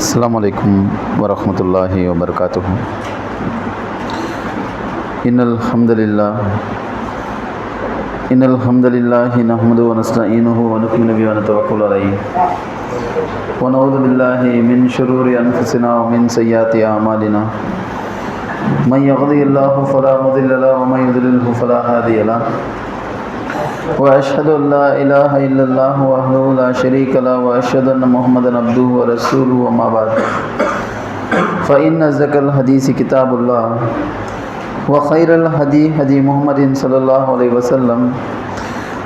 السلام عليكم ورحمة الله وبركاته. إن الحمد لله إن الحمد لله نحمده ونستعينه ونؤمن به ونتوكل عليه. ونعوذ بالله من شرور أنفسنا ومن سيئات أعمالنا. من يهده الله فلا مضل له ومن يضلله فلا هادي له. وأشهد أن لا إله إلا الله وحده لا شريك له وأشهد أن محمدا عبده ورسوله وما بعد. فإن أصدق الحديث كتاب الله وخير الهدي هدي محمد صلى الله عليه وسلم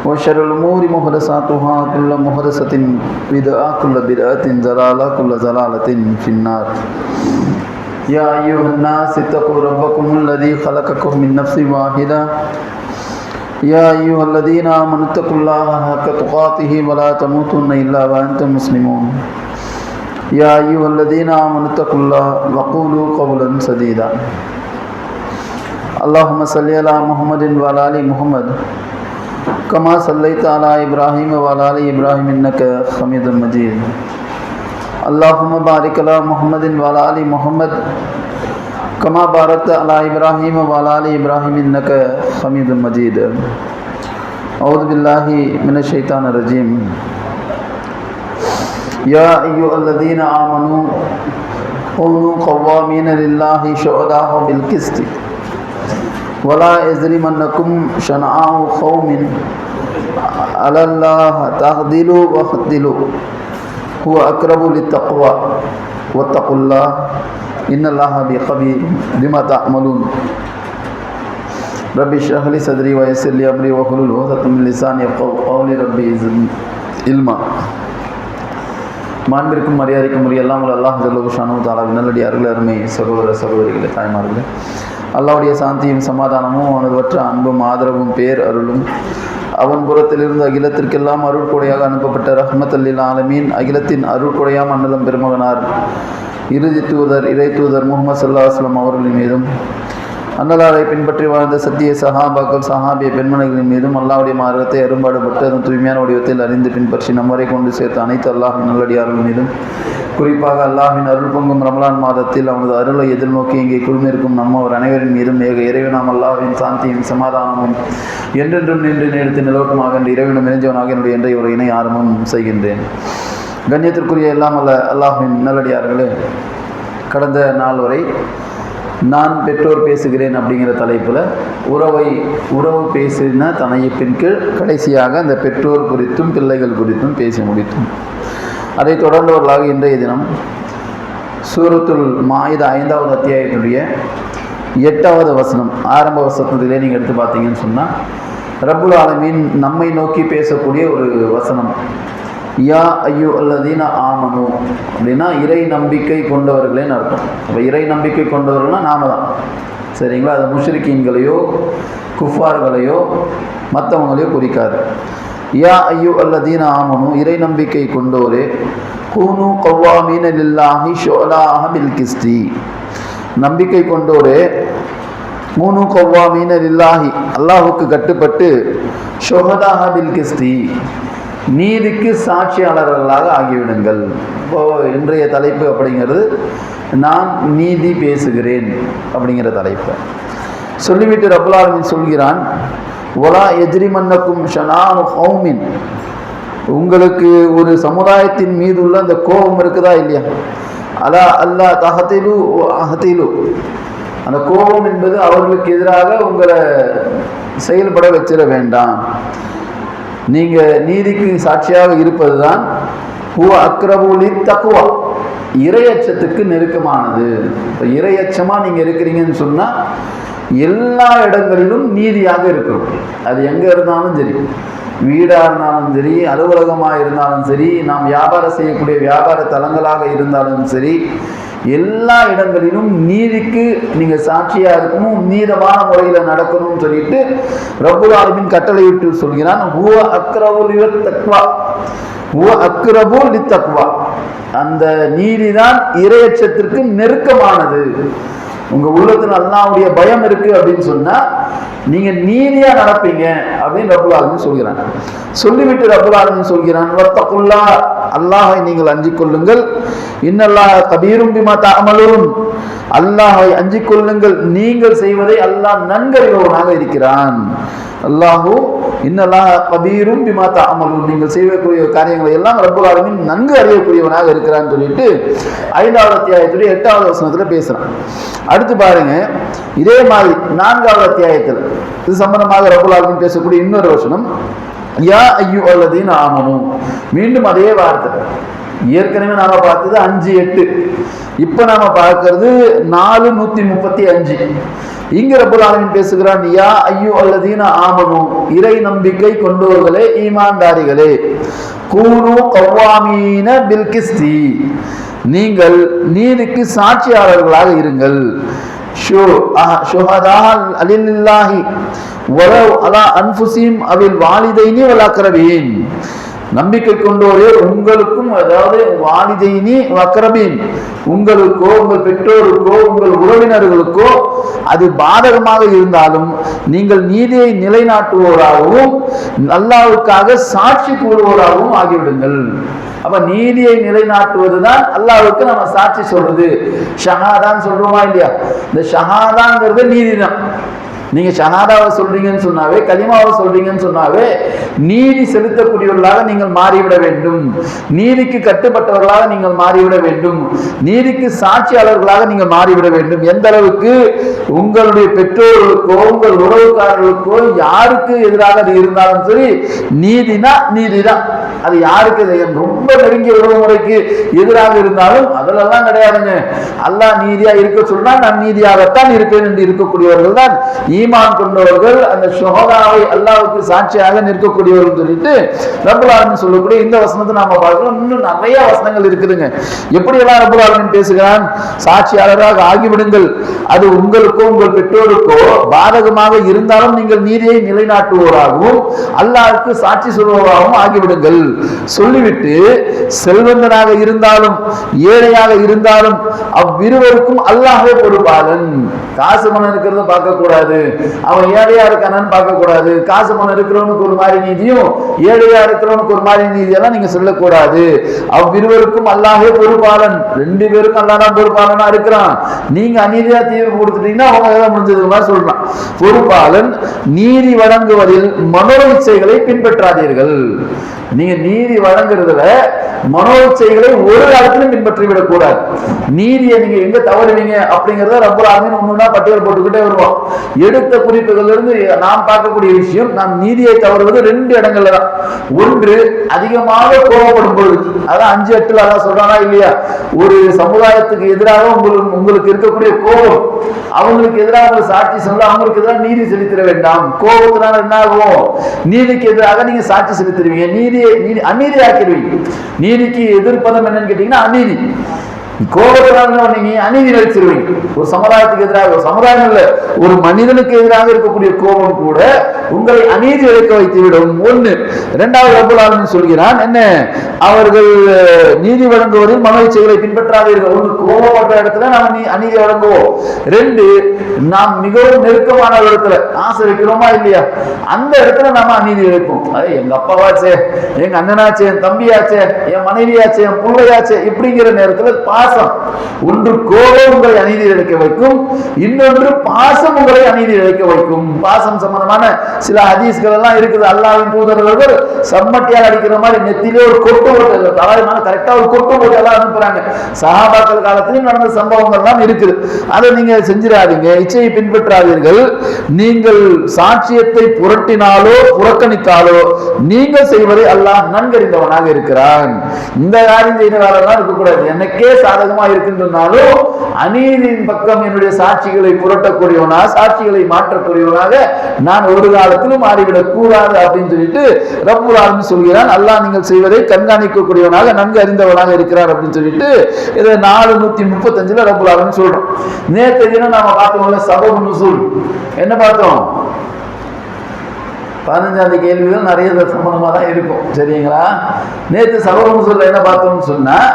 وشر الأمور محدثاتها، كل محدثة بدعة، كل بدعة ضلالة، كل ضلالة في النار. يا أيها الناس اتقوا ربكم الذي خلقكم من نفس واحدة يا أيها الذين آمنوا اتقوا الله حق تقاته ولا تموتن إلا وأنتم مسلمون. يا أيها الذين آمنوا اتقوا الله وقولوا قولا سديدا. اللهم صل على محمد وعلى آل محمد. كما صليت على إبراهيم وعلى آل إبراهيم إنك حميد مجيد. اللهم بارك على محمد وعلى آل محمد كما باركت على إبراهيم وعلى آل إبراهيم إنك حميد مجيد. أعوذ بالله من الشيطان الرجيم. يا أيها الذين آمنوا كونوا قوامين لله شهداء بالقسط. ولا يجرمنكم شنآن قوم. على الله تعدلوا واعدلوا هو أقرب للتقوى. واتقوا الله. إن الله بخبير بما تعملون ربي اشرح لي صدري ويسر لي أمري واحلل عقدة من لساني يفقهوا قولي ربي زدني علما மாண்பிற்கும் மரியாதைக்கும் உரிய எல்லாம் உள்ள அல்லாஹ் ஜல்லு தாலாவின் நல்லடியார்கள் அருமை சகோதர சகோதரிகளை தாய்மார்களே அல்லாவுடைய சாந்தியும் சமாதானமும் அவனதுவற்ற அன்பும் ஆதரவும் பேர் அருளும் அவன் புறத்திலிருந்து அகிலத்திற்கெல்லாம் அருள்கொடையாக அனுப்பப்பட்ட ரஹ்மத்தல்லில் ஆலமீன் அகிலத்தின் அருள்கொடையாம் அன்னலம் பெருமகனார் இறுதி தூதர் இறை தூதர் முகமது சல்லா அஸ்லாம் அவர்களின் மீதும் அன்னலாரை பின்பற்றி வாழ்ந்த சத்திய சஹாபாக்கள் சஹாபிய பெண்மணிகளின் மீதும் அல்லாவுடைய மார்க்கத்தை அரும்பாடுபட்டு அதன் தூய்மையான வடிவத்தில் அறிந்து பின்பற்றி நம்மரை கொண்டு சேர்த்த அனைத்து அல்லாஹின் நல்லடியார்கள் மீதும் குறிப்பாக அல்லாஹின் அருள் பொங்கும் ரமலான் மாதத்தில் அவனது அருளை எதிர்நோக்கி இங்கே குழுமிருக்கும் நம்ம ஒரு அனைவரின் மீதும் ஏக இறைவனாம் அல்லாஹின் சாந்தியும் சமாதானமும் என்றென்றும் நின்று நேரத்தில் நிலவட்டமாக என்று இறைவனும் இணைஞ்சவனாக என்னுடைய இன்றைய ஒரு இணை ஆரம்பம் செய்கின்றேன். கண்ணியத்திற்குரிய எல்லாம் அல்ல அல்லாஹின் நல்லடியார்களே கடந்த நாள் வரை நான் பெற்றோர் பேசுகிறேன் அப்படிங்கிற தலைப்பில் உறவை உறவு பேசின தனையப்பின் கீழ் கடைசியாக அந்த பெற்றோர் குறித்தும் பிள்ளைகள் குறித்தும் பேசி முடித்தோம். அதைத் தொடர்ந்தவர்களாக இன்றைய தினம் சூரத்துல் மாயுத ஐந்தாவது அத்தியாயத்துடைய எட்டாவது வசனம் ஆரம்ப வசனத்திலே நீங்கள் எடுத்து பார்த்தீங்கன்னு சொன்னால் ரபுல் ஆலமீன் நம்மை நோக்கி பேசக்கூடிய ஒரு வசனம். யா ஐயோ அல்லதீன ஆமனு. அப்படின்னா இறை நம்பிக்கை கொண்டவர்களேன்னு அர்த்தம். அப்போ இறை நம்பிக்கை கொண்டவர்கள்னா நாம தான். சரிங்களா? அது முஷ்ரிக்கீன்களையோ குஃபார்களையோ மற்றவங்களையோ குறிக்காது. யா ஐயோ அல்லதீன ஆமனு. இறை நம்பிக்கை கொண்டோரே. கூனு கவ்வாமீன லில்லாஹி ஷோலாஹ பில் கிஸ்தி. நம்பிக்கை கொண்டோரே. மூனு கவ்வாமீன லில்லாஹி. அல்லாஹுக்கு கட்டுப்பட்டு ஷோஹதாஹ பில் கிஸ்தி. நீதிக்கு சாட்சியாளர்களாக ஆகிவிடுங்கள். இப்போ இன்றைய தலைப்பு அப்படிங்கிறது நான் நீதி பேசுகிறேன் அப்படிங்கிற தலைப்பு. சொல்லிவிட்டு ரபுலாலமின் சொல்கிறான் ஒலா எஜ்ரிமன்னக்கும் ஷனானு ஹவுமின் உங்களுக்கு ஒரு சமுதாயத்தின் மீது உள்ள அந்த கோபம் இருக்குதா இல்லையா? அலா அல்லா தகத்திலு அகத்திலு அந்த கோபம் என்பது அவர்களுக்கு எதிராக உங்களை செயல்பட வச்சிட வேண்டாம். நீங்கள் நீதிக்கு சாட்சியாக இருப்பது தான் ஹூ அக்ரபூலி தக்குவா இரையச்சத்துக்கு நெருக்கமானது. இப்போ இரையச்சமாக நீங்கள் இருக்கிறீங்கன்னு சொன்னால் எல்லா இடங்களிலும் நீதியாக இருக்கணும். அது எங்கே இருந்தாலும் சரி. வீடாக இருந்தாலும் சரி அலுவலகமாக இருந்தாலும் சரி நாம் வியாபாரம் செய்யக்கூடிய வியாபார தலங்களாக இருந்தாலும் சரி எல்லா இடங்களிலும் நீதிக்கு நீங்கள் சாட்சியாக இருக்கணும் நீதமான முறையில் நடக்கணும்னு சொல்லிட்டு ரபுல் ஆலமின் கட்டளையிட்டு சொல்கிறான் ஹுவ அக்ரவுல் தக்வா. ஹுவ அக்ரபுல் தக்வா. அந்த நீதி தான் இரையச்சத்திற்கு நெருக்கமானது. உங்க உள்ளத்தில் அல்லாவுடைய பயம் இருக்கு அப்படின்னு சொன்னா நீங்க நீதியா நடப்பீங்க அப்படின்னு ரபுல் ஆலமீன் சொல்கிறான் சொல்லிவிட்டு ரபுல் ஆலமின் சொல்கிறான் வத்தகுல்லா அல்லாஹை நீங்கள் அஞ்சிக் கொள்ளுங்கள். இன்னல்லாஹ் கபீரும் பிமா தாமலும் அல்லாஹை அஞ்சிக் கொள்ளுங்கள். நீங்கள் செய்வதை அல்லாஹ் நன்கறிபவனாக இருக்கிறான். அல்லாஹு இன்னெல்லாம் கபீரும் பிமா அமலும் நீங்கள் செய்யக்கூடிய காரியங்களை எல்லாம் ரப்புல் ஆலமின் நன்கு அறியக்கூடியவனாக இருக்கிறான்னு சொல்லிட்டு ஐந்தாவது அத்தியாயத்துடைய எட்டாவது வசனத்தில் பேசுகிறான் அடுத்து பாருங்க இதே மாதிரி நான்காவது அத்தியாயத்தில் இது சம்பந்தமாக ரப்புல் ஆலமின் பேசக்கூடிய இன்னொரு வசனம் யா ஐயோ அல்லதீன் ஆமனும் மீண்டும் அதே வார்த்தை. ஏற்கனவே நாம பார்த்தது அஞ்சு எட்டு. இப்ப நாம பார்க்கறது நாலு நூத்தி முப்பத்தி அஞ்சு. இங்கு ரப்புல் பேசுகிறான் யா ஐயோ அல்லதீன ஆமனு. இறை நம்பிக்கை கொண்டோர்களே ஈமான்தாரிகளே கூனு கவ்வாமீன பில்கிஸ்தி நீங்கள் நீதிக்கு சாட்சியாளர்களாக இருங்கள். ஷோ அஹ், அலில்லாஹி வரவ் அலா அன்புசீம் அவில் வாலிதைனி வலாக்கரவீன் நம்பிக்கை கொண்டோரே உங்களுக்கும் அதாவது வாலிதைனி வக்கரபீன் உங்களுக்கோ உங்கள் பெற்றோருக்கோ உங்கள் உறவினர்களுக்கோ அது பாதகமாக இருந்தாலும் நீங்கள் நீதியை நிலைநாட்டுவோராகவும் அல்லாவுக்காக சாட்சி கூறுவோராகவும் ஆகிவிடுங்கள். அப்ப நீதியை நிலைநாட்டுவதுதான் அல்லாவுக்கு நம்ம சாட்சி சொல்றது. ஷஹாதான் சொல்றோமா இல்லையா? இந்த ஷஹாதாங்கிறது நீதிதான். நீங்க ஷஹாதாவை சொல்றீங்கன்னு சொன்னாவே கலிமாவை சொல்றீங்கன்னு சொன்னாவே நீதி செலுத்தக்கூடியவர்களாக நீங்கள் மாறிவிட வேண்டும். நீதிக்கு கட்டுப்பட்டவர்களாக நீங்கள் மாறிவிட வேண்டும். நீதிக்கு சாட்சியாளர்களாக நீங்கள் மாறிவிட வேண்டும். எந்த அளவுக்கு உங்களுடைய பெற்றோர்களுக்கோ உங்கள் உறவுக்காரர்களுக்கோ யாருக்கு எதிராக அது இருந்தாலும் சரி நீதினா நீதிதான். அது யாருக்கு ரொம்ப நெருங்கிய உறவு முறைக்கு எதிராக இருந்தாலும் அதிலெல்லாம் கிடையாதுங்க. அல்லாஹ் நீதியா இருக்க சொன்னா நான் நீதியாகத்தான் இருப்பேன் என்று இருக்கக்கூடியவர்கள் தான் ஈமான் கொண்டவர்கள் அந்த ஷுஹதாவை அல்லாவுக்கு சாட்சியாக நிற்கக்கூடியவர்கள் சொல்லிட்டு ரப்பல் சொல்லக்கூடிய இந்த வசனத்தை நாம பார்க்கிறோம். இன்னும் நிறைய வசனங்கள் இருக்குதுங்க. எப்படி எல்லாம் ரப்பல் பேசுகிறான்? சாட்சியாளராக ஆகிவிடுங்கள். அது உங்களுக்கோ உங்கள் பெற்றோருக்கோ பாதகமாக இருந்தாலும் நீங்கள் நீதியை நிலைநாட்டுவோராகவும் அல்லாவுக்கு சாட்சி சொல்பவராகவும் ஆகிவிடுங்கள். சொல்லிவிட்டு செல்வந்தனாக இருந்தாலும் ஏழையாக இருந்தாலும் அவ்விருவருக்கும் அல்லாஹே பொறுப்பாளன். காசு மனம் இருக்கிறத பார்க்க கூடாது அவன் ஏழையா இருக்கானான்னு பார்க்க கூடாது காசு பணம் இருக்கிறவனுக்கு ஒரு மாதிரி நீதியும் ஏழையா இருக்கிறவனுக்கு ஒரு மாதிரி நீதியெல்லாம் நீங்க சொல்லக்கூடாது. அவ்விருவருக்கும் அல்லாஹே பொறுப்பாளன். ரெண்டு பேருக்கும் அல்லாதான் பொறுப்பாளனா இருக்கிறான். நீங்க அநீதியா தீர்வு கொடுத்துட்டீங்கன்னா அவங்க ஏதாவது முடிஞ்சது மாதிரி சொல்றான். பொறுப்பாளன் நீதி வழங்குவதில் மனோ இச்சைகளை பின்பற்றாதீர்கள். நீங்க நீதி வழங்குறதுல மனோச்சைகளை ஒரு காலத்திலும் பின்பற்றி விடக்கூடாது நீதியை நீங்க எங்க தவறுவீங்க அப்படிங்கறத ரொம்ப ஆமீன் ஒண்ணுனா பட்டியல் போட்டுக்கிட்டே வருவோம். எடுத்த குறிப்புகள்ல இருந்து நாம் பார்க்கக்கூடிய விஷயம் நாம் நீதியை தவறுவது ரெண்டு இடங்கள்ல தான். ஒன்று அதிகமாக கோபப்படும் பொழுது. அதான் அஞ்சு எட்டுல அதான் சொல்றானா இல்லையா? ஒரு சமுதாயத்துக்கு எதிராக உங்களுக்கு உங்களுக்கு இருக்கக்கூடிய கோபம். அவங்களுக்கு எதிராக சாட்சி சொல்ல அவங்களுக்கு எதிராக நீதி செலுத்திட வேண்டாம். கோபத்தினால என்ன ஆகும்? நீதிக்கு எதிராக நீங்க சாட்சி செலுத்திடுவீங்க. நீதியை நீதி அநீதி ஆக்கிடுவீங்க நீதிக்கு எதிர்ப்பதம் என்னன்னு கேட்டீங்கன்னா அநீதி. கோபத்தினால நீங்க அநீதி நடிச்சிருவீங்க ஒரு சமுதாயத்துக்கு எதிராக ஒரு சமுதாயம் இல்ல ஒரு மனிதனுக்கு எதிராக இருக்கக்கூடிய கோபம் கூட உங்களை அநீதி இழைக்க வைத்து விடும் ஒண்ணு. இரண்டாவது ரப்பல் சொல்கிறான் என்ன? அவர்கள் நீதி வழங்குவதில் மன இச்சைகளை பின்பற்றாதீர்கள். ஒன்று கோபப்படுற இடத்துல நாம் நீ அநீதி வழங்குவோம். ரெண்டு நாம் மிகவும் நெருக்கமான ஒரு இடத்துல ஆசை வைக்கிறோமா இல்லையா? அந்த இடத்துல நாம அநீதி இழைப்போம் அது எங்க அப்பாவாச்சே எங்க அண்ணனாச்சே என் தம்பியாச்சே என் மனைவியாச்சே என் பிள்ளையாச்சே இப்படிங்கிற நேரத்துல பாசம். ஒன்று கோபம் உங்களை அநீதி இழைக்க வைக்கும் இன்னொன்று பாசம் உங்களை அநீதி இழைக்க வைக்கும். பாசம் சம்பந்தமான சில ஹதீஸ்கள் எல்லாம் இருக்குது. அல்லாவின் தூதர்கள் சம்மட்டியால் அடிக்கிற மாதிரி நெத்திலே ஒரு கொட்டு போட்டு தலைமையான கரெக்டா ஒரு கொட்டு போட்டு எல்லாம் அனுப்புறாங்க. சகாபாக்கள் காலத்திலும் நடந்த சம்பவங்கள் எல்லாம் இருக்குது. அதை நீங்க செஞ்சிடாதீங்க. இச்சையை பின்பற்றாதீர்கள். நீங்கள் சாட்சியத்தை புரட்டினாலோ புறக்கணித்தாலோ நீங்கள் செய்வதை அல்லாஹ் நன்கறிந்தவனாக இருக்கிறான். இந்த காரியம் செய்த இருக்கக்கூடாது. எனக்கே சா சாதகமா இருக்குன்னு சொன்னாலும் அநீதியின் பக்கம் என்னுடைய சாட்சிகளை புரட்டக்கூடியவனா சாட்சிகளை மாற்றக்கூடியவனாக நான் ஒரு காலத்திலும் மாறிவிடக் கூடாது அப்படின்னு சொல்லிட்டு ரப்புல் சொல்கிறான். அல்லாஹ் நீங்கள் செய்வதை கண்காணிக்கக்கூடியவனாக நன்கு அறிந்தவனாக இருக்கிறார் அப்படின்னு சொல்லிட்டு இதை நாலு நூத்தி முப்பத்தஞ்சுல ரப்புல் ஆலமீன் சொல்றோம் நேற்று தினம் நாம பார்த்தோம்ல சபபு நுசூல். என்ன பார்த்தோம்? பதினஞ்சாவது கேள்விகள் நிறைய சம்பந்தமாக தான் இருக்கும். சரிங்களா? நேற்று சபரம் சொல்ல என்ன பார்த்தோம்னு சொன்னால்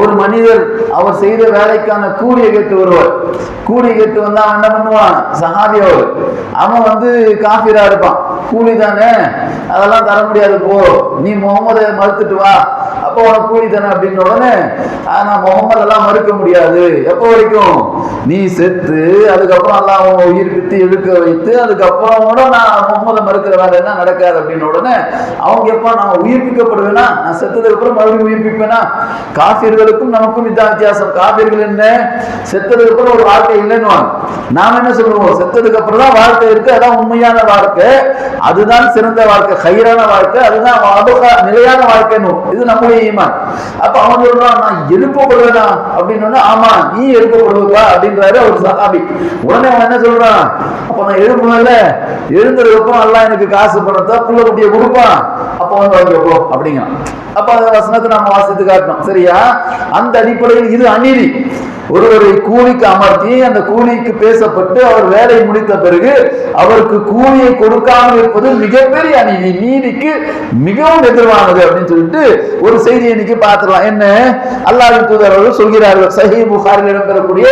ஒரு மனிதர் அவர் செய்த வேலைக்கான கூலியை கேட்டு வருவார். கூலி கேட்டு வந்தால் அவன் என்ன பண்ணுவான்? சஹாபி அவர் அவன் வந்து காஃபிரா இருப்பான். கூலி தானே அதெல்லாம் தர முடியாது போ. நீ முகமது மறுத்துட்டு வா. அப்போ உனக்கு கூலி தானே அப்படின்ன உடனே ஆனா முகமது எல்லாம் மறுக்க முடியாது. எப்போ வரைக்கும்? நீ செத்து அதுக்கப்புறம் எல்லாம் அவன் உயிர் பித்து இழுக்க வைத்து அதுக்கப்புறம் கூட நான் முகமதை மறுக்கிற வேலை என்ன நடக்காது அப்படின்ன உடனே அவங்க எப்போ நான் உயிர்ப்பிக்கப்படுவேனா? நான் செத்ததுக்கு அப்புறம் மறுபடியும் உயிர்ப்பிப்பேனா? காஃபியர்களுக்கும் நமக்கும் இதான் வித்தியாசம். காஃபியர்கள் என்ன? செத்ததுக்கு அப்புறம் ஒரு வாழ்க்கை இல்லைன்னு நாம என்ன சொல்லுவோம்? செத்ததுக்கு அப்புறம் தான் வாழ்க்கை இருக்கு. அதான் உண்மையான வாழ்க்கை. அதுதான் சிறந்த வாழ்க்கை ஹைரான வாழ்க்கை அதுதான் நிலையான வாழ்க்கைன்னு இது நம்முடைய ஈமான். அப்ப அவன் சொல்றான் நான் எழுப்பப்படுவேனா அப்படின்னு ஆமா நீ எழுப்பப்படுவா அப்படின்றாரு அவர் சகாபி உடனே அவன் என்ன சொல்றான்? அப்ப நான் எழுப்பணும்ல எழுந்ததுக்கப்புறம் எல்லாம் எனக்கு காசு பணத்தை புள்ள குட்டியை கொடுப்பான். அப்ப வந்து வாங்கிக்கோ அப்படிங்க அப்ப அந்த வசனத்தை நம்ம வாசித்து காட்டணும். சரியா? அந்த அடிப்படையில் இது அநீதி. ஒருவரை கூலிக்கு அமர்த்தி அந்த கூலிக்கு பேசப்பட்டு அவர் வேலை முடித்த பிறகு அவருக்கு கூலியை கொடுக்காமல் இருப்பது மிகப்பெரிய அநீதி. நீதிக்கு மிகவும் எதிர்வானது அப்படின்னு சொல்லிட்டு ஒரு செய்தி இன்னைக்கு பார்த்துடலாம். என்ன? அல்லாஹின் தூதர் அவர்கள் சொல்கிறார்கள். சஹி புகாரில் இடம்பெறக்கூடிய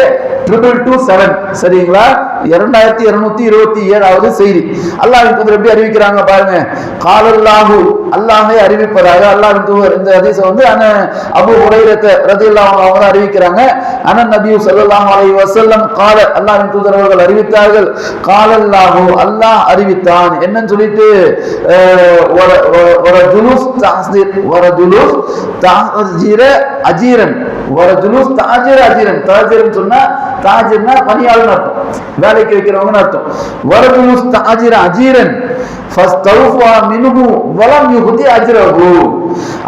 ட்ரிபிள் டூ செவன் சரிங்களா? இரண்டாயிரத்தி இருநூத்தி இருபத்தி ஏழாவது செய்தி. அல்லாஹின் தூதர் எப்படி அறிவிக்கிறாங்க பாருங்க. காலல்லாஹு அல்லாமே அறிவிப்பதாக அல்லாஹின் தூதர் இந்த ஹதீஸை வந்து அண்ணன் அபு ஹுரைரத்தை ரதியல்லாஹு அவங்க அறிவிக்கிறாங்க. அண்ணன் நபி ஸல்லல்லாஹு அலை வசல்லம் கால அல்லாஹ்வின் தூதர் அவர்கள் அறிவித்தார்கள். காலல்லாஹு அல்லாஹ் அறிவித்தான். என்னன்னு சொல்லிட்டு அஹ், வர- வர- வர ஜுலூஸ் தஹ்சீர் அஜீரன். ஒரு ஜுலூஸ் தாஜிர அஜீரன். தாஜிரன் சொன்னா தாஜிர்னா பணியாளர் அர்த்தம். வேலைக்கு வைக்கிறவங்கன்னு அர்த்தம். வரது ஜுலூஸ் தாஜிர அஜீரன் ஃபஸ்தௌஃபா மின்ஹு வலம் யுஹதி அஜ்ரஹு.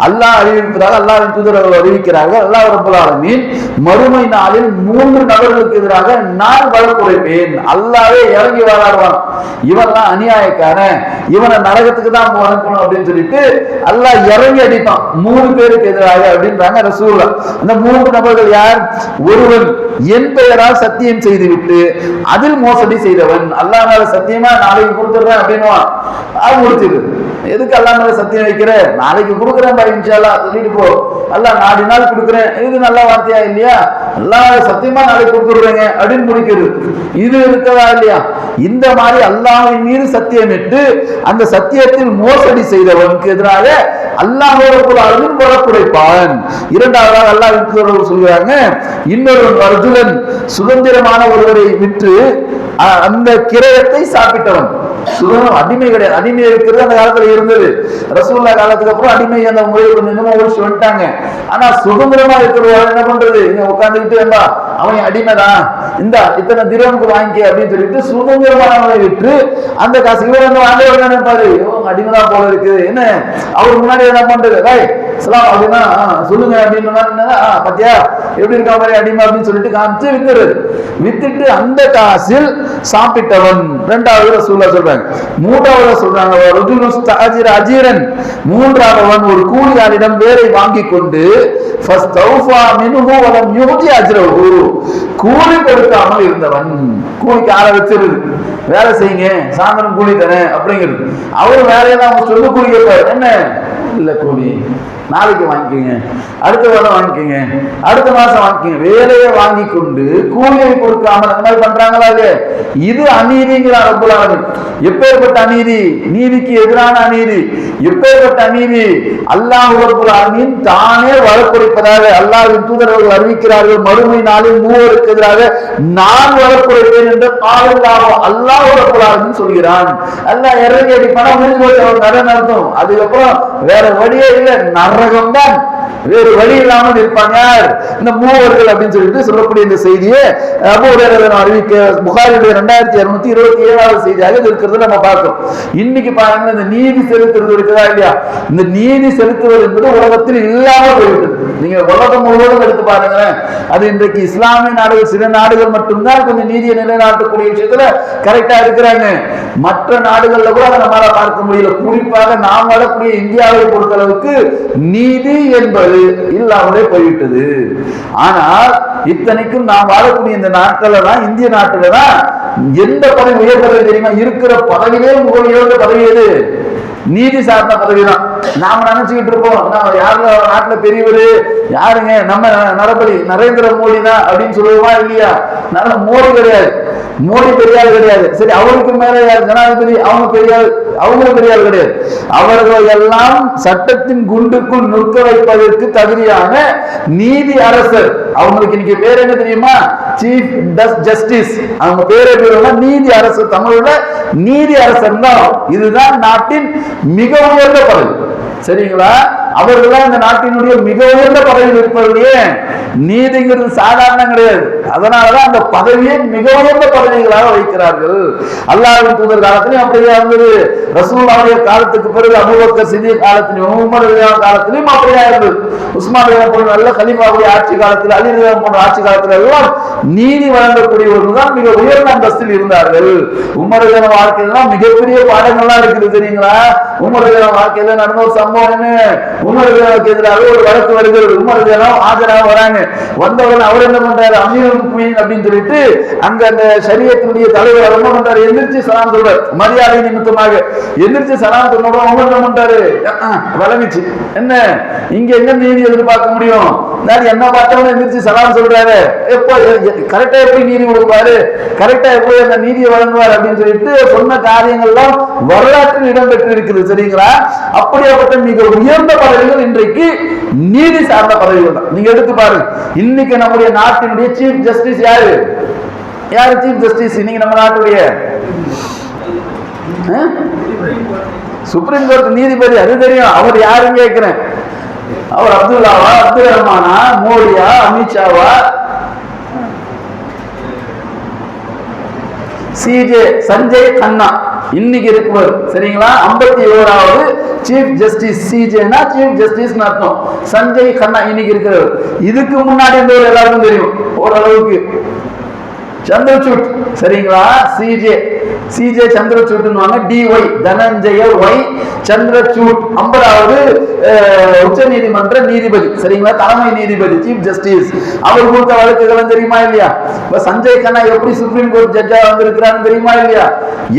அல்லாஹ் அறிவிப்பதாக அல்லாஹ்வின் தூதர் அறிவிக்கிறார்கள். அல்லாஹ் ரபுல்லாலமின் மறுமை நாளில் மூன்று நபர்களுக்கு எதிராக நான் வழக்குரைப்பேன் அல்லாவே இறங்கி வாழாடுவான் இவன்லாம் அநியாயக்காரன் இவனை நரகத்துக்கு தான் நம்ம அப்படின்னு சொல்லிட்டு அல்லாஹ் இறங்கி அடிப்பான். மூணு பேருக்கு எதிராக அப்படின்றாங்க ரசூல்லா அந்த மூன்று நபர்கள் யார்? ஒருவன் என் பெயரால் சத்தியம் செய்துவிட்டு அதில் மோசடி செய்தவன். அல்லா மேல சத்தியமா நாளைக்கு கொடுத்துடுறேன் அப்படின்னுவான். அது முடிச்சிரு எதுக்கு அல்லா மேல சத்தியம் வைக்கிற? நாளைக்கு கொடுக்குறேன் பாய் இன்ஷால்லா சொல்லிட்டு போ. அல்லாஹ் நாலு நாள் கொடுக்குறேன். இது நல்ல வார்த்தையா இல்லையா? அல்லாஹ் சத்தியமா நாளைக்கு கொடுத்துடுறேங்க அப்படின்னு முடிக்கிறது. இது இருக்கதா இல்லையா? இந்த மாதிரி அல்லாஹின் மீது சத்தியமிட்டு அந்த சத்தியத்தில் மோசடி செய்தவனுக்கு எதிராக அல்லாஹோட அளவில் வழக்குரைப்பான் இரண்டாவதாக அல்லாஹ் விட்டு சொல்கிறாங்க இன்னொரு அர்ஜுனன் சுதந்திரமான ஒருவரை விற்று அந்த கிரயத்தை சாப்பிட்டவன். சுதந்திரம் அடிமை கிடையாது. அடிமை இருக்கிறது அந்த காலத்துல இருந்தது. ரசூல்லா காலத்துக்கு அப்புறம் அடிமை அந்த முறையை கொஞ்சம் கொஞ்சமா ஒழிச்சு வந்துட்டாங்க ஆனா சுதந்திரமா இருக்கிறவங்க என்ன பண்றது? இங்க உட்காந்துக்கிட்டு அவன் அடிமைதான். இந்த இத்தனை திரவனுக்கு வாங்கிக்க அப்படின்னு சொல்லிட்டு சுதந்திரமானவரை விற்று அந்த காசு இவர் வந்து வாங்க நினைப்பாரு? அடிமைதான் போல இருக்குது. என்ன? அவர் முன்னாடி என்ன பண்றது? ரை சலாம் அப்படின்னா சொல்லுங்க அப்படின்ற மாதிரி பாத்தியா? எப்படி இருக்கா மாதிரி அடிமை அப்படின்னு சொல்லிட்டு காமிச்சு வித்துறது வித்துட்டு அந்த காசில் சாப்பிட்டவன் ரெண்டாவது சூழல சொல்றாங்க. மூன்றாவது சொல்றாங்க அஜீரன். மூன்றாவவன் ஒரு கூலியாளிடம் வேலை வாங்கி கொண்டு கூலி கொடுத்த வலம் இருந்தவன். கூலிக்கு ஆள வச்சிருது வேலை செய்யுங்க சாயந்தரம் கூலி தானே அப்படிங்கிறது. அவர் வேலையெல்லாம் அவங்க சொல்லு கூலி கேட்பாரு என்ன? இல்ல கூலி. நாளைக்கு வாங்கிக்கோங்க. அடுத்த வாரம் வாங்கிக்கோங்க. அடுத்த மாசம் வாங்கிக்கோங்க. வேலையை வாங்கி கொண்டு கூலியை கொடுக்காம அந்த மாதிரி பண்றாங்களா அது? இது அநீதிங்கிற அரபுலாவது எப்பேற்பட்ட அநீதி? நீதிக்கு எதிரான அநீதி. எப்பேற்பட்ட அநீதி? அல்லாஹ் ரப்புல் தானே வழக்குரைப்பதாக அல்லாஹின் தூதரவர்கள் அறிவிக்கிறார்கள். மறுமை நாளில் மூவருக்கு எதிராக நான் வழக்குரைப்பேன் என்று பாதுகாவம் அல்லாஹ் ரப்புல் சொல்கிறான். அல்லாஹ் இறங்கி அடி பணம் முடிஞ்சு போச்சு நடத்தும். அதுக்கப்புறம் வேற வழியே இல்லை. நரகம் தான் வேறு வழி இல்லாமல் இருப்பாங்க யார்? இந்த மூவர்கள் அப்படின்னு சொல்லிட்டு சொல்லக்கூடிய இந்த செய்தியை அபூ அறிவிக்க புகாரியுடைய ரெண்டாயிரத்தி இருநூத்தி இருபத்தி ஏழாவது செய்தியாக இது இருக்கிறது நம்ம பார்க்கிறோம். இன்னைக்கு பாருங்க இந்த நீதி செலுத்துறது இருக்குதா இல்லையா? இந்த நீதி செலுத்துவது என்பது உலகத்தில் இல்லாமல் போய்விட்டது. நீங்க உலகம் முழுவதும் எடுத்து பாருங்களேன். அது இன்றைக்கு இஸ்லாமிய நாடுகள் சில நாடுகள் மட்டும்தான் கொஞ்சம் நீதியை நிலைநாட்டக்கூடிய விஷயத்துல கரெக்டா இருக்கிறாங்க. மற்ற நாடுகள்ல கூட அதை நம்மளால பார்க்க முடியல. குறிப்பாக நாம் வாழக்கூடிய இந்தியாவை பொறுத்த அளவுக்கு நீதி என்பது இல்லாமலே போய்விட்டது. ஆனால் இத்தனைக்கும் நாம் வாழக்கூடிய இந்த நாட்கள்ல தான் இந்திய நாட்டுல தான் எந்த பதவி உயர் பதவி தெரியுமா? இருக்கிற பதவியிலே மிக உயர்ந்த பதவி எது? நீதி சார்ந்த பதவி தான் நாம நினைச்சுக்கிட்டு இருப்போம் நாம யாரு நாட்டுல பெரியவர்? யாருங்க? நம்ம நரபலி நரேந்திர மோடி தான் அப்படின்னு சொல்லுவோமா இல்லையா? நல்ல மோடி கிடையாது. மோடி பெரியாள் கிடையாது. சரி அவருக்கு மேல யார் ஜனாதிபதி? அவங்க பெரிய அவங்களும் பெரிய கிடையாது. அவர்கள் எல்லாம் சட்டத்தின் குண்டுக்குள் நிற்க வைப்பதற்கு தகுதியான நீதி அரசர். அவங்களுக்கு இன்னைக்கு பேர் என்ன தெரியுமா? சீஃப் ஜஸ்டிஸ் அவங்க பேரே பேர் நீதி அரசர். தமிழ்ல நீதி அரசர் தான். இதுதான் நாட்டின் மிக உயர்ந்த பதவி. சரிங்களா? அவர்கள் இந்த நாட்டினுடைய மிக உயர்ந்த பதவியில் இருப்பவர்களே நீதிங்கிறது சாதாரணம் கிடையாது. அதனாலதான் அந்த பதவியை மிக உயர்ந்த பதவிகளாக வைக்கிறார்கள். அல்லாவின் தூதர் காலத்திலையும் அப்படியே இருந்தது. ரசூலுல்லாஹுடைய காலத்துக்கு பிறகு அபூபக்கர் சிதிய காலத்திலும் உமர் ரலியல்லாஹு காலத்திலும் இருந்தது. உஸ்மான் போன்ற நல்ல கலிஃபாவுடைய ஆட்சி காலத்தில் அலி போன்ற ஆட்சி காலத்தில் எல்லாம் நீதி வழங்கக்கூடியவர்கள் தான் மிக உயர்ந்த அந்தஸ்தில் இருந்தார்கள். உமர் ரலியல்லாஹு வாழ்க்கையில மிகப்பெரிய பாடங்கள்லாம் இருக்குது தெரியுங்களா? உமர் வாழ்க்கையில நடந்த ஒரு சம்பவம் என்ன? எதிராக ஒரு வழக்கு வருகிறது. உமர் ஆஜராக வராங்க. வந்தவுடன் அவர் என்ன பண்றாரு? அமீர் அப்படின்னு சொல்லிட்டு அங்க அந்த சரியத்தினுடைய தலைவர் அவர் என்ன பண்றாரு. எந்திரிச்சு சலாம் சொல்றாரு. மரியாதை நிமித்தமாக. எந்திரிச்சு சலாம் சொன்னோட அவங்க என்ன பண்றாரு? வளமிச்சு என்ன? இங்க எங்க நீதி எதிர்பார்க்க முடியும்? நான் என்ன பார்த்தவன எந்திரிச்சு சலாம் சொல்றாரு. எப்போ கரெக்டா எப்படி நீதி கொடுப்பாரு? கரெக்டா எப்படி அந்த நீதியை வழங்குவார் அப்படின்னு சொல்லிட்டு சொன்ன காரியங்கள்லாம் வரலாற்றில் இடம்பெற்று இருக்குது சரிங்களா? அப்படியாப்பட்ட மிக உயர்ந்த பதவிகள் இன்றைக்கு நீதி சார்ந்த பதவிகள் தான். நீங்க எடுத்து பாருங்க. இன்னைக்கு நம்முடைய நாட்டினுடைய சீஃப் ஜஸ்டிஸ் யாரு? யாரு சீஃப் ஜஸ்டிஸ் இன்னைக்கு நம்ம நாட்டுடைய? சுப்ரீம் கோர்ட் நீதிபதி அது தெரியும். அவர் யாருன்னு கேட்கிறேன். அவர் அப்துல்லாவா அப்துல் ரஹ்மானா மோடியா அமித்ஷாவா? சிஜே சஞ்சய் கண்ணா. இன்னைக்கு இருக்குவர். சரிங்களா? ஐம்பத்தி ஓராவது சீஃப் ஜஸ்டிஸ் சிஜேனா சீஃப் ஜஸ்டிஸ் அர்த்தம். சஞ்சய் கண்ணா இன்னைக்கு இருக்கிறவர். இதுக்கு முன்னாடி இருந்தவர் எல்லாருக்கும் தெரியும். ஓரளவுக்கு. சந்திரசூட் சரிங்களா? சிஜே சிஜே சந்திரசூட்னுவாங்க டிஒய் தனஞ்சய ஒய் சந்திரசூட். ஐம்பதாவது உச்ச நீதிமன்ற நீதிபதி. சரிங்களா? தலைமை நீதிபதி சீஃப் ஜஸ்டிஸ் அவர் கொடுத்த வழக்குகளும் தெரியுமா இல்லையா? இப்ப சஞ்சய் கண்ணா எப்படி சுப்ரீம் கோர்ட் ஜட்ஜா வந்திருக்கிறான்னு தெரியுமா இல்லையா?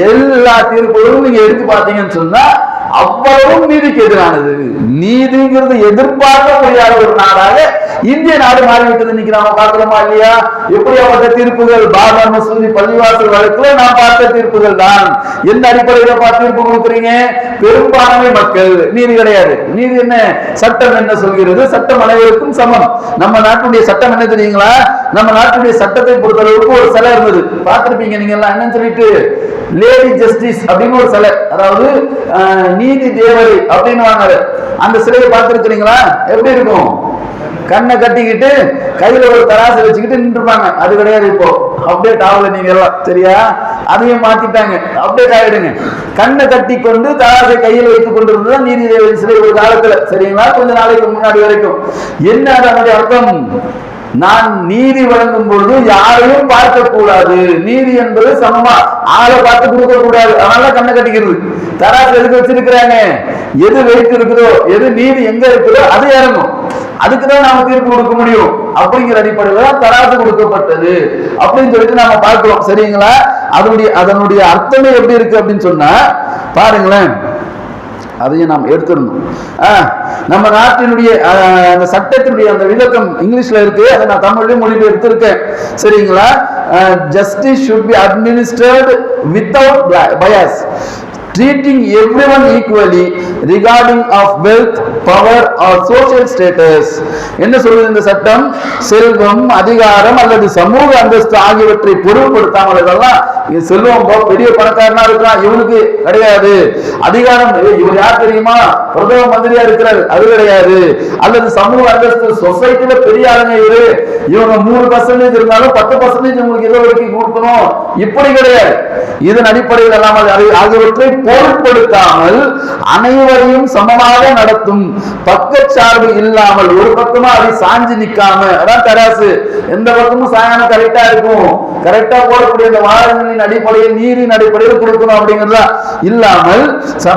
எல்லா தீர்ப்புகளும் நீங்க எடுத்து பார்த்தீங்கன்னு சொன்னா அவ்வளவும் நீதிக்கு எதிரானது. நீதிங்கிறது எதிர்பார்க்க முடியாத ஒரு நாடாக இந்திய நாடு மாறிவிட்டது. இன்னைக்கு நாம பார்க்கிறோமா இல்லையா? எப்படியாப்பட்ட தீர்ப்புகள் பாபா மசூதி பள்ளிவாசல் வழக்குல நான் பார்த்த தீர்ப்புகள் தான். எந்த அடிப்படையில பார்த்து தீர்ப்பு கொடுக்குறீங்க? பெரும்பான்மை மக்கள். நீதி கிடையாது. நீதி என்ன? சட்டம் என்ன சொல்கிறது? சட்டம் அனைவருக்கும் சமம். நம்ம நாட்டுடைய சட்டம் என்ன தெரியுங்களா? நம்ம நாட்டுடைய சட்டத்தை பொறுத்தளவுக்கு ஒரு சிலை இருந்தது. பார்த்திருப்பீங்க நீங்க எல்லாம். என்னன்னு சொல்லிட்டு லேடி ஜஸ்டிஸ் அப்படின்னு ஒரு சிலை. அதாவது நீதி தேவரை அப்படின்னு வாங்க அந்த சிலையை பார்த்துருக்கிறீங்களா எப்படி இருக்கும்? கண்ணை கட்டிக்கிட்டு கையில ஒரு தராசு வச்சுக்கிட்டு நின்றுப்பாங்க. அது கிடையாது இப்போ. அப்டேட் ஆகல நீங்க எல்லாம் சரியா? அதையும் மாத்திட்டாங்க. அப்டேட் ஆயிடுங்க கண்ணை கட்டி கொண்டு தராசை கையில் வைத்துக் கொண்டிருந்தது நீதி தேவதை சிலை ஒரு காலத்துல சரிங்களா? கொஞ்ச நாளைக்கு முன்னாடி வரைக்கும். என்ன அதனுடைய அர்த்தம்? நான் நீதி வழங்கும் பொழுது யாரையும் பார்க்க கூடாது. நீதி என்பது சமமா? ஆளை பார்த்து கொடுக்க கூடாது. அதனால கண்ணை கட்டிக்கிறது. தராசு எதுக்கு வச்சிருக்கிறாங்க எது வெயிட் இருக்குதோ எது நீதி எங்க இருக்குதோ அது இறங்கும். அதுக்கு தான் நாம தீர்ப்பு கொடுக்க முடியும். அப்படிங்கிற அடிப்படையில தான் தராசு கொடுக்கப்பட்டது. அப்படின்னு சொல்லிட்டு நாம பார்க்கிறோம். சரிங்களா? அதனுடைய அதனுடைய அர்த்தமே எப்படி இருக்கு அப்படின்னு சொன்னா பாருங்களேன். அதையும் நாம் எடுத்துடணும். நம்ம நாட்டினுடைய அந்த சட்டத்தினுடைய அந்த விளக்கம் இங்கிலீஷ்ல இருக்கு அதை நான் தமிழ்லயும் மொழிபெயர்த்து எடுத்திருக்கேன். சரிங்களா? Justice should be administered without bias treating every one equally regarding of wealth power or social status என்ன சொல்லுது இந்த சட்டம்? செல்வம் அதிகாரம் அல்லது சமூக அந்தஸ்து ஆகியவற்றை பொருட்படுத்தாமல் இதெல்லாம் செல்வம் பெரிய பணக்காரனா இருக்கலாம். இவனுக்கு கிடையாது. அதிகாரம் இவர் யார் தெரியுமா? பிரதம மந்திரியா இருக்கிறார். அது கிடையாது. அல்லது சமூக அந்தஸ்து சொசைட்டில பெரிய ஆளுங்க இவரு. இவங்க மூணு பர்சன்டேஜ் இருந்தாலும் பத்து பர்சன்டேஜ் உங்களுக்கு இதை வரைக்கும் கொடுக்கணும். இப்படி கிடையாது. இதன் அடிப்படையில் எல்லாம் அது- ஆகியவற்றை பொருட்படுத்தாமல் அனைவரையும் சமமாக நடத்தும். பக்கச்சார்பு இல்லாமல் ஒரு பக்கமா அதை சாஞ்சு நிக்காம. அதான் தராசு. எந்த பக்கமும் சாயாம கரெக்டா இருக்கும். கரெக்டா போடக்கூடிய இந்த வாரங்களின் அடிப்படையில் நீரின் அடிப்படையில் கொடுக்கணும் அப்படிங்கிறதா இல்லாமல்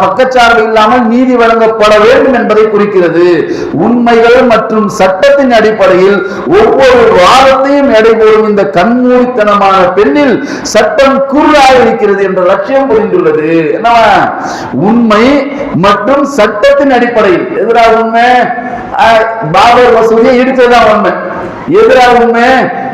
பக்கச்சார்பு இல்லாமல் நீதி வழங்கப்பட வேண்டும் என்பதை குறிக்கிறது. உண்மைகள் மற்றும் சட்டத்தின் அடிப்படையில் ஒவ்வொரு வாதத்தையும் எடை போடும் இந்த கண்மூடித்தனமான பெண்ணில் சட்டம் குருளாக இருக்கிறது என்ற லட்சியம் புரிந்துள்ளது. என்ன உண்மை மற்றும் சட்டத்தின் அடிப்படையில். எதிராக உண்மை? அஹ், பாபர் மசூதியை இடிச்சதுதான் உண்மை. எதிராக உண்மை?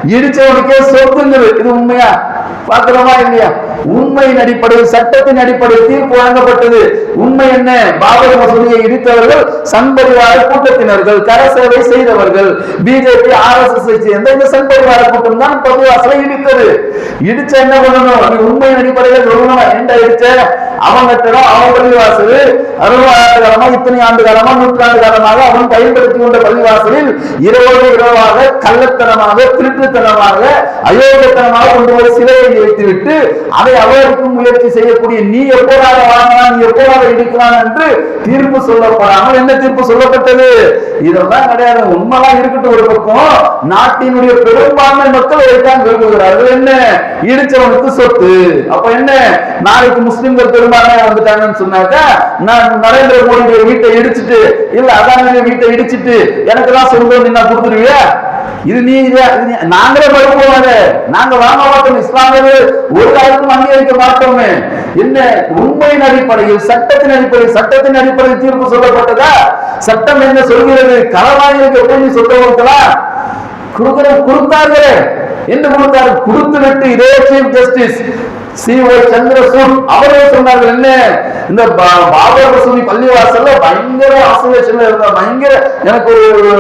இடிச்சவனுக்கே சொத்துங்கிறது. இது உண்மையா? பாக்குறோமா இல்லையா? உண்மையின் அடிப்படையில் சட்டத்தின் அடிப்படையில் தீர்ப்பு வழங்கப்பட்டது. உண்மை என்ன? பாபர் மசூதியை இடித்தவர்கள் சண்பரிவார கூட்டத்தினர்கள் கரசேவை செய்தவர்கள் பிஜேபி ஆர் எஸ் எஸ் சேர்ந்த இந்த சன்பரிவார கூட்டம் தான் பள்ளிவாசலை இடித்தது. இடிச்ச என்ன பண்ணணும்? நீ உண்மையின் அடிப்படையில் சொல்லணும் என்ன இடிச்ச அவன் கட்டடம் அவன் பள்ளிவாசல். அறுபது காலமா இத்தனை ஆண்டு காலமா நூற்றாண்டு காலமாக அவன் பயன்படுத்தி கொண்ட பள்ளிவாசலில் இரவோடு இரவாக கள்ளத்தனமாக திருட்டுத்தனமாக அயோக்கியத்தனமாக கொண்டு போய் சிலையை வைத்துவிட்டு அதை அவருக்கும் முயற்சி செய்யக்கூடிய நீ எப்போதாக வாங்கினான் நீ எப்போதாக இடிக்கிறான் என்று தீர்ப்பு சொல்லப்படாமல் என்ன தீர்ப்பு சொல்லப்பட்டது? இதெல்லாம் கிடையாது. உண்மைலாம் இருக்கட்டும் ஒரு பக்கம். நாட்டினுடைய பெரும்பான்மை மக்கள் இதைத்தான் விரும்புகிறார்கள். என்ன? இடிச்சவனுக்கு சொத்து. அப்ப என்ன? நாளைக்கு முஸ்லிம்கள் பெரும்பான்மையா வந்துட்டாங்கன்னு சொன்னாக்கா நான் நரேந்திர மோடியுடைய வீட்டை இடிச்சிட்டு இல்ல அதானுடைய வீட்டை இடிச்சிட்டு எனக்கு தான் சொந்தம் நான் கொடுத்துருவியா? இது நீ நாங்களே மறுப்போம் நாங்க வாங்க மாட்டோம் இஸ்லாமியர்கள். ஒரு காலத்தும் அங்கீகரிக்க மாட்டோமே. என்ன உண்மையின் அடிப்படையில் சட்டத்தின் அடிப்படையில் சட்டத்தின் அடிப்படையில் தீர்ப்பு சொல்லப்பட்டதா? சட்டம் என்ன சொல்கிறது? களவாணிகளுக்கு எப்படி சொல்றவங்களா கொடுக்கிற கொடுத்தார்களே. என்ன கொடுத்தாரு கொடுத்து விட்டு இதே chief justice C O Chandrachud அவரே சொன்னார்கள் என்ன? இந்த பா- பாபர் மசூதி பள்ளிவாசல்ல பயங்கர ஆசிலேஷன்ல இருந்த பயங்கர எனக்கு ஒரு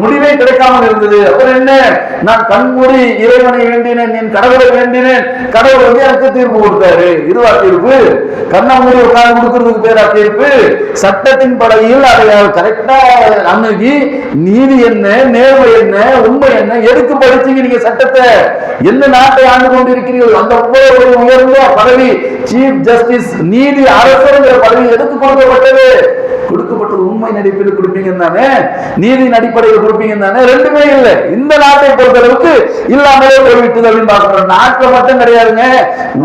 முடிவே கிடைக்காமல் இருந்தது. அப்புறம் என்ன? நான் கண்மூடி இறைவனை வேண்டினேன் என் கடவுளை வேண்டினேன். கடவுள் வந்து எனக்கு தீர்ப்பு கொடுத்தாரு. இதுவா தீர்ப்பு? கண்ணை மூடி உட்கார்ந்து கொடுக்கறதுக்கு பேரா தீர்ப்பு? சட்டத்தின் படையில் அதை கரெக்டா அணுகி நீதி என்ன நேர்மை என்ன உண்மை என்ன எதுக்கு படிச்சீங்க நீங்க சட்டத்தை? எந்த நாட்டை ஆண்டு கொண்டிருக்கிறீர்கள்? அந்த அவ்வளவு உயர்ந்த பதவி சீஃப் ஜஸ்டிஸ் நீதி அரசர் பதவி எதுக்கு கொடுக்கப்பட்டது? கொடுக்கப்பட்டது உண்மை நடிப்பில் கொடுப்பீங்க தானே? நீதியின் அடிப்படையில் கொடுப்பீங்க தானே? ரெண்டுமே இல்லை. இந்த நாட்டை பொறுத்தளவுக்கு இல்லாமலே போய்விட்டது அப்படின்னு பார்க்கிறோம். நாட்டில் மட்டும் கிடையாதுங்க.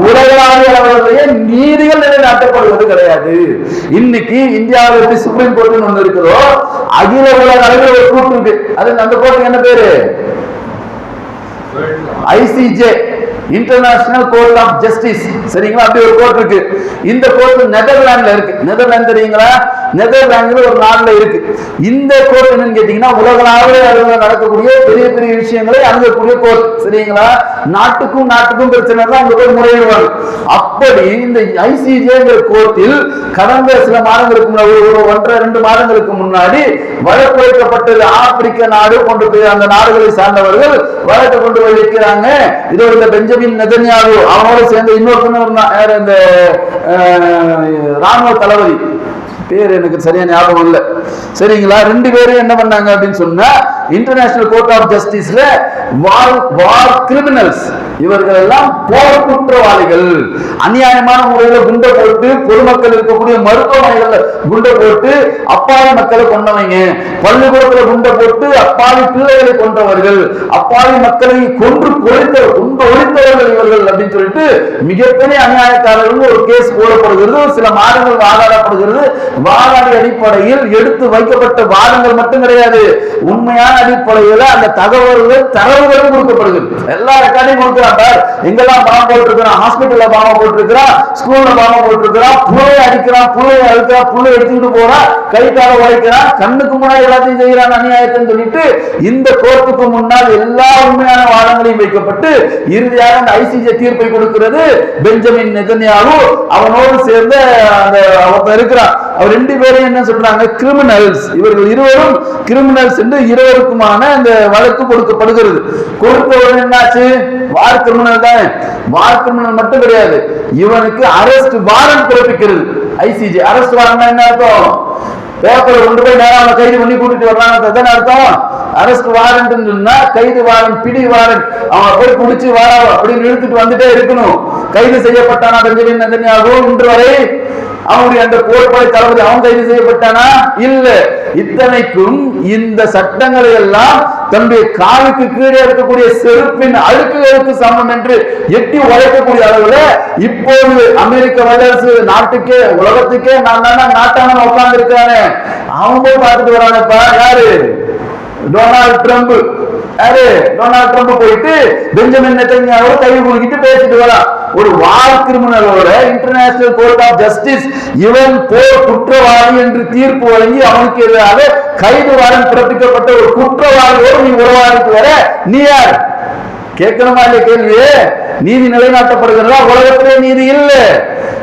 உலகளாவிய அளவிலேயே நீதிகள் நிலைநாட்டப்படுவது கிடையாது. இன்னைக்கு இந்தியாவில் சுப்ரீம் கோர்ட்னு ஒண்ணு இருக்குதோ அகில உலக அளவில் ஒரு கூட்டு இருக்கு. அது அந்த கோர்ட்டுக்கு என்ன பேரு? ICJ international court of justice சரிங்களா? அப்படி ஒரு கோர்ட் இருக்கு. இந்த கோர்ட் நெதர்லாந்துல இருக்கு. நெதர்லாந்து தெரியுங்களா? நெதர்லாந்து ஒரு நாடுல இருக்கு. இந்த கோர்ட் என்னன்னு கேட்டீங்கன்னா உலகளாவிய அளவில் நடக்கக்கூடிய பெரிய பெரிய விஷயங்களை அணுகக்கூடிய கோர்ட் சரிங்களா? நாட்டுக்கும் நாட்டுக்கும் பிரச்சனை தான். அங்க போய் முறையிடுவாங்க. அப்படி இந்த ஐசிஜேங்கிற கோர்ட்டில் கடந்த சில மாதங்களுக்கு முன்னாடி ஒரு ஒன்றரை ரெண்டு மாதங்களுக்கு முன்னாடி வழக்கு வைக்கப்பட்டது ஆப்பிரிக்க நாடு கொண்டு போய் அந்த நாடுகளை சார்ந்தவர்கள் வழக்கு கொண்டு போய் வைக்கிறாங்க. இதோட இந்த பெஞ்சமின் நெதன்யாவு அவனோட சேர்ந்து இன்னொருத்தனும் இருந்தான் யாரு இந்த ராணுவ தளபதி? பேர் எனக்கு சரியா ஞாபகம் இல்ல. சரிங்களா? ரெண்டு பேரும் என்ன பண்ணாங்க அப்படின்னு சொன்னா இன்டர்நேஷனல் கோர்ட் ஆஃப் ஜஸ்டிஸ்ல வார் வார் கிரிமினல்ஸ் இவர்கள் எல்லாம் போர் குற்றவாளிகள். அநியாயமான முறையில் குண்டை போட்டு பொதுமக்கள் இருக்கக்கூடிய மருத்துவமனைகள்ல குண்டை போட்டு அப்பாவி மக்களை கொண்டவங்க பள்ளிக்கூடத்துல குண்டை போட்டு அப்பாவி பிள்ளைகளை கொன்றவர்கள். அப்பாவி மக்களை கொன்று கொழித்த கொண்டு ஒழித்தவர்கள் இவர்கள் அப்படின்னு சொல்லிட்டு மிகப்பெரிய அநியாயக்காரர்கள் ஒரு கேஸ் போடப்படுகிறது. சில மாதங்கள் வாதாடப்படுகிறது. வாதாடி அடிப்படையில் எடுத்து வைக்கப்பட்ட வாதங்கள் மட்டும் கிடையாது. உண்மையான அடிப்படையில் அந்த தகவல்கள் தரவுகளும் கொடுக்கப்படுகிறது. எல்லா ரெக்கார்டையும் கொடுக்குறான் பார் எங்கெல்லாம் பாம்பு போட்டிருக்கிறான் ஹாஸ்பிட்டல்ல பாம்பு போட்டிருக்கிறான் ஸ்கூல்ல பாம்பு போட்டிருக்கிறான் புள்ளைய அடிக்கிறான் புள்ளைய அழுக்கிறான் புள்ளை எடுத்துக்கிட்டு போறான் கை கால உழைக்கிறான் கண்ணுக்கு முன்னாடி எல்லாத்தையும் செய்கிறான் அநியாயத்தைன்னு சொல்லிட்டு இந்த கோர்ட்டுக்கு முன்னால் எல்லா உண்மையான வாதங்களையும் வைக்கப்பட்டு இறுதியாக அந்த ஐசிஜே தீர்ப்பை கொடுக்கிறது. பெஞ்சமின் நெதன்யாகு அவனோடு சேர்ந்த அந்த அவன் இருக்கிறான் அவர் ரெண்டு பேரும் என்ன சொல்றாங்க? கிரிமினல்ஸ் இவர்கள் இருவரும் கிரிமினல்ஸ் என்று இருவரும் இருவருக்குமான அந்த வழக்கு கொடுக்கப்படுகிறது. கொடுப்பவன் என்னாச்சு? வார் கிரிமினல் தான். வார் கிரிமினல் மட்டும் கிடையாது. இவனுக்கு அரெஸ்ட் வாரண்ட் பிறப்பிக்கிறது. ஐசிஜி அரெஸ்ட் வாரண்ட் என்ன அர்த்தம்? பேப்பரை கொண்டு போய் நேரம் அவனை கைது பண்ணி கூட்டிட்டு வர்றாங்க அதான் அர்த்தம்? அரெஸ்ட் வாரண்ட் சொன்னா கைது வாரண்ட் பிடி வாரண்ட் அவன் போய் குடிச்சு வாரா அப்படின்னு இழுத்துட்டு வந்துட்டே இருக்கணும். கைது செய்யப்பட்டானா பெஞ்சமின் நெதன்யாகு இன்று வரை. அவனுடைய அந்த கோட்பாடு தளபதி அவன் கைது செய்யப்பட்டானா? இல்ல. இத்தனைக்கும் இந்த சட்டங்களை எல்லாம் தன்னுடைய காலுக்கு கீழே இருக்கக்கூடிய செருப்பின் அழுக்குகளுக்கு சமம் என்று எட்டி உழைக்கக்கூடிய அளவுல இப்போது அமெரிக்க வல்லரசு நாட்டுக்கே உலகத்துக்கே நான் தானே நாட்டான உட்கார்ந்து இருக்கானே அவன் போய் பார்த்துட்டு வரானப்பா. யாரு? Donald Trump. யாரு? டொனால்டு ட்ரம்ப் போயிட்டு பெஞ்சமின் நெத்தன்யாவை கை குலுக்கிட்டு பேசிட்டு வரான் ஒரு வார் கிரிமினலோட இன்டர்நேஷனல் கோர்ட் ஆஃப் ஜஸ்டிஸ் இவன் போர் குற்றவாளி என்று தீர்ப்பு வழங்கி அவனுக்கு எதிராக கைது வாரம் பிறப்பிக்கப்பட்ட ஒரு குற்றவாளியோடு நீ உறவாடிட்டு வர. நீ யார்? கேட்கணுமா இல்லையா கேள்வி நீதி நிலைநாட்டப்படுகிறதா? உலகத்திலே நீதி இல்லை.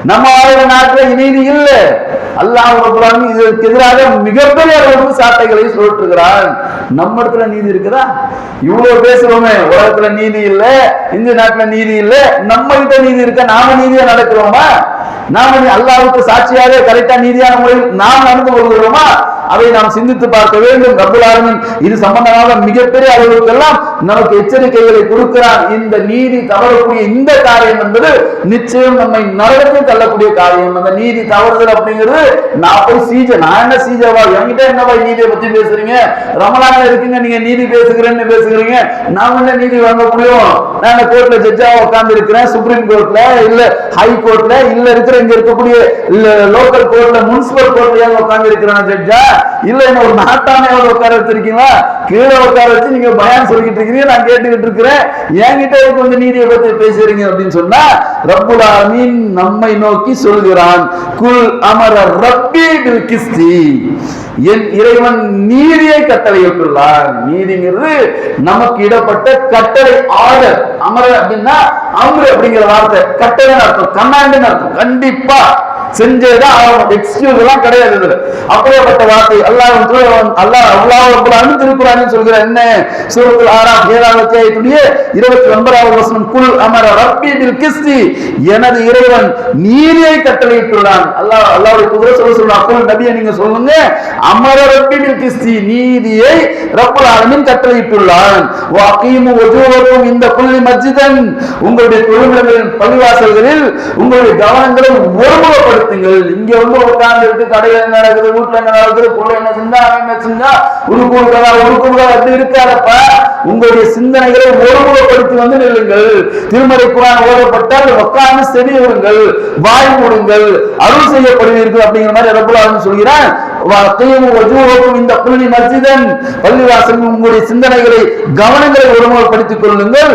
நம்ம ஆயிரம் நாட்டில் நீதி இல்லை. அல்லாஹ் ரப்பல் இதற்கு எதிராக மிகப்பெரிய அளவுக்கு சாட்டைகளை சொல்லிட்டுருக்கிறான் நம்ம இடத்துல நீதி இருக்குதா? இவ்வளவு பேசுறோமே. உலகத்துல நீதி இல்ல. இந்த நாட்டுல நீதி இல்ல. நம்ம கிட்ட நீதி இருக்க? நாம நீதியா நடக்கிறோமா நாம அல்லாவுக்கு சாட்சியாக கரெக்டா நீதியான முறையில் நாம் நடந்து கொள்கிறோமா? அதை நாம் சிந்தித்து பார்க்க வேண்டும். ரப்பல் இது சம்பந்தமாக மிகப்பெரிய அளவுக்கெல்லாம் நமக்கு எச்சரிக்கைகளை கொடுக்கிறார். இந்த நீதி தவறக்கூடிய இந்த காரியம் என்பது நிச்சயம் நம்மை நரகத்தில் தள்ளக்கூடிய காரியம். அந்த நீதி தவறுதல் அப்படிங்கிறது நான் போய் சீஜ நான் என்ன சீஜவா? என்கிட்ட என்னவா நீதியை பத்தி பேசுறீங்க? ரமலான இருக்கீங்க நீங்க நீதி பேசுகிறேன்னு பேசுகிறீங்க. நான் என்ன நீதி வாங்க முடியும்? நான் கோர்ட்ல ஜட்ஜா உட்கார்ந்து இருக்கிறேன் சுப்ரீம் கோர்ட்ல இல்ல ஹை கோர்ட்ல இல்ல இருக்கிற இங்க இருக்கக்கூடிய லோக்கல் கோர்ட்ல முனிசிபல் கோர்ட்ல உட்கார்ந்து இருக்கிறேன் ஜட்ஜா இல்ல என்ன ஒரு நாட்டாமையோட உட்கார வச்சிருக்கீங்களா? கீழே உட்கார வச்சு நீங்க பயான் சொல்லிக்கிட்டு இருக்கீங்க நான் கேட்டுக்கிட்டு இருக்கிறேன். என்கிட்ட கொஞ்சம் நீதியை பத்தி பேசுறீங்க அப்படின்னு சொன்னா ரப்புல் ஆலமீன் நம்மை நோக்கி சொல்கிறான். குல் அமர ரப்பி பில் கிஸ்தி. என் இறைவன் நீதியை கட்டளையிட்டுள்ளார் நீதிங்கிறது நமக்கு இடப்பட்ட கட்டளை ஆர்டர். அமர அப்படின்னா அம்ரு அப்படிங்கிற வார்த்தை. கட்டளை அர்த்தம். கமாண்ட் அர்த்தம். கண்டிப்பா. செஞ்சேதான் ஆகணும் எக்ஸ்கியூஸ் எல்லாம் கிடையாது இதுல. அப்படியேப்பட்ட வார்த்தை அல்லாஹ் அல்லாஹ் அல்லாஹ் ரப்பல் ஆலமீன் சொல்கிற என்ன? சூரத்தில் ஆறாம் ஏழாவது அத்தியாயத்துடைய இருபத்தி ஒன்பதாவது வசனம் குல் அமர ரப்பி பில் கிஸ்தி. எனது இறைவன் நீதியை கட்டளையிட்டுள்ளான். அல்லாஹ் அல்லாஹ்வுடைய தூதர் சொல்ல சொல்றான் குல் நபியை நீங்க சொல்லுங்க. அமர ரப்பி பில் கிஸ்தி. நீதியை ரப்பல் ஆலமின் கட்டளையிட்டுள்ளான். வகீமு வஜூஹக்கும் இந்த புள்ளி மஸ்ஜிதன் உங்களுடைய தொழில்களில் பள்ளிவாசல்களில் உங்களுடைய கவனங்களை ஒருமுகப்படுத்துங்கள் இங்க வந்து உட்கார்ந்து கடையில் என்ன நடக்குது? வீட்டுல என்ன நடக்குது? பொருள் என்ன செஞ்சா அவன் என்ன செஞ்சா உருக்கு உருக்கதா உருக்கு இருக்காதப்ப உங்களுடைய சிந்தனைகளை ஒருமுகப்படுத்தி வந்து நில்லுங்கள். திருமலை குரான் ஓடப்பட்டால் உட்கார்ந்து செவியுங்கள் வாய் மூடுங்கள். அருள் செய்யப்படுவீர்கள் அப்படிங்கிற மாதிரி ரப்புல் சொல்கிறான். இந்த புள்ளி மசிதன் பள்ளிவாசல் உங்களுடைய சிந்தனைகளை கவனங்களை ஒருமுகப்படுத்திக் கொள்ளுங்கள்.